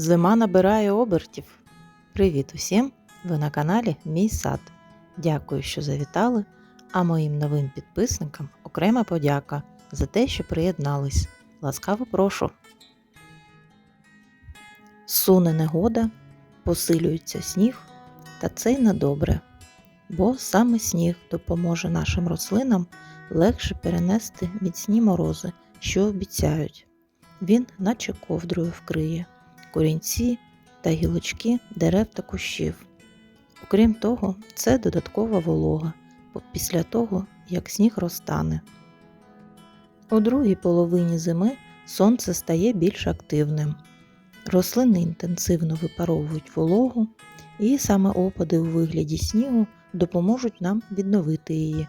Зима набирає обертів. Привіт усім! Ви на каналі Мій сад. Дякую, що завітали. А моїм новим підписникам окрема подяка за те, що приєднались. Ласкаво прошу. Суне негода, посилюється сніг, та це й на добре. Бо саме сніг допоможе нашим рослинам легше перенести міцні морози, що обіцяють. Він, наче ковдрою вкриє корінці та гілочки дерев та кущів. Окрім того, це додаткова волога після того, як сніг розтане. У другій половині зими сонце стає більш активним. Рослини інтенсивно випаровують вологу, і саме опади у вигляді снігу допоможуть нам відновити її.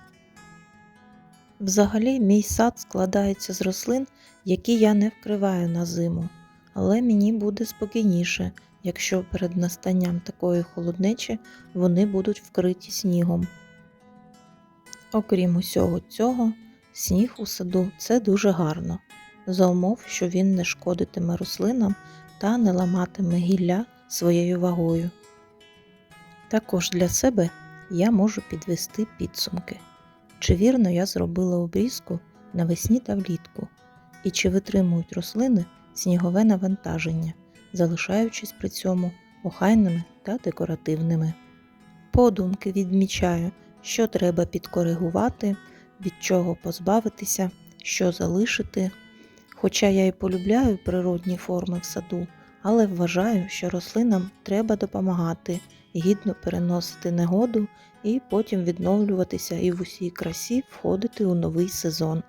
Взагалі, мій сад складається з рослин, які я не вкриваю на зиму але мені буде спокійніше, якщо перед настанням такої холоднечі вони будуть вкриті снігом. Окрім усього цього, сніг у саду це дуже гарно, за умов, що він не шкодитиме рослинам та не ламатиме гілля своєю вагою. Також для себе я можу підвести підсумки, чи вірно я зробила обрізку навесні та влітку, і чи витримують рослини снігове навантаження, залишаючись при цьому охайними та декоративними. Подумки відмічаю, що треба підкоригувати, від чого позбавитися, що залишити. Хоча я і полюбляю природні форми в саду, але вважаю, що рослинам треба допомагати, гідно переносити негоду і потім відновлюватися і в усій красі входити у новий сезон.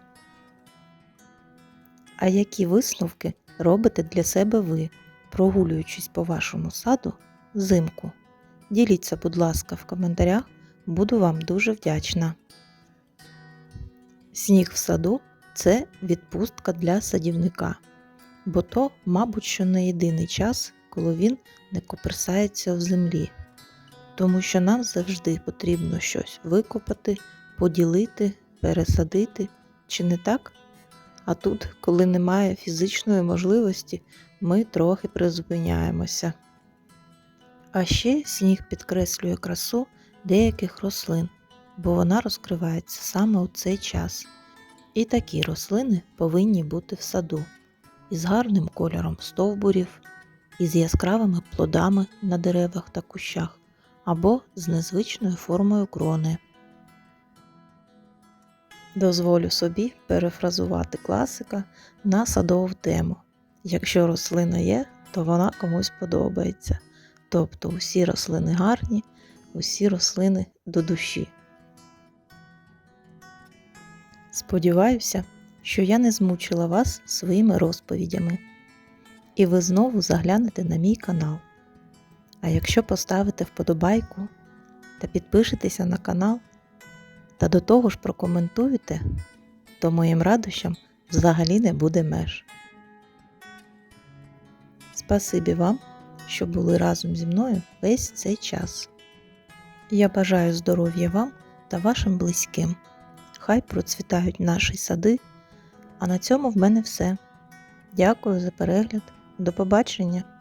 А які висновки робите для себе ви, прогулюючись по вашому саду взимку. Діліться, будь ласка, в коментарях, буду вам дуже вдячна. Сніг в саду це відпустка для садівника, бо то, мабуть, що не єдиний час, коли він не коперсається в землі, тому що нам завжди потрібно щось викопати, поділити, пересадити, чи не так? А тут, коли немає фізичної можливості, ми трохи призупиняємося. А ще сніг підкреслює красу деяких рослин, бо вона розкривається саме у цей час. І такі рослини повинні бути в саду із гарним кольором стовбурів, із яскравими плодами на деревах та кущах, або з незвичною формою крони. Дозволю собі перефразувати класика на садову тему. Якщо рослина є, то вона комусь подобається. Тобто усі рослини гарні, усі рослини до душі. Сподіваюся, що я не змучила вас своїми розповідями, і ви знову заглянете на мій канал. А якщо поставите вподобайку та підпишетеся на канал, та до того ж прокоментуєте, то моїм радощам взагалі не буде меж. Спасибі вам, що були разом зі мною весь цей час. Я бажаю здоров'я вам та вашим близьким. Хай процвітають наші сади. А на цьому в мене все. Дякую за перегляд. До побачення!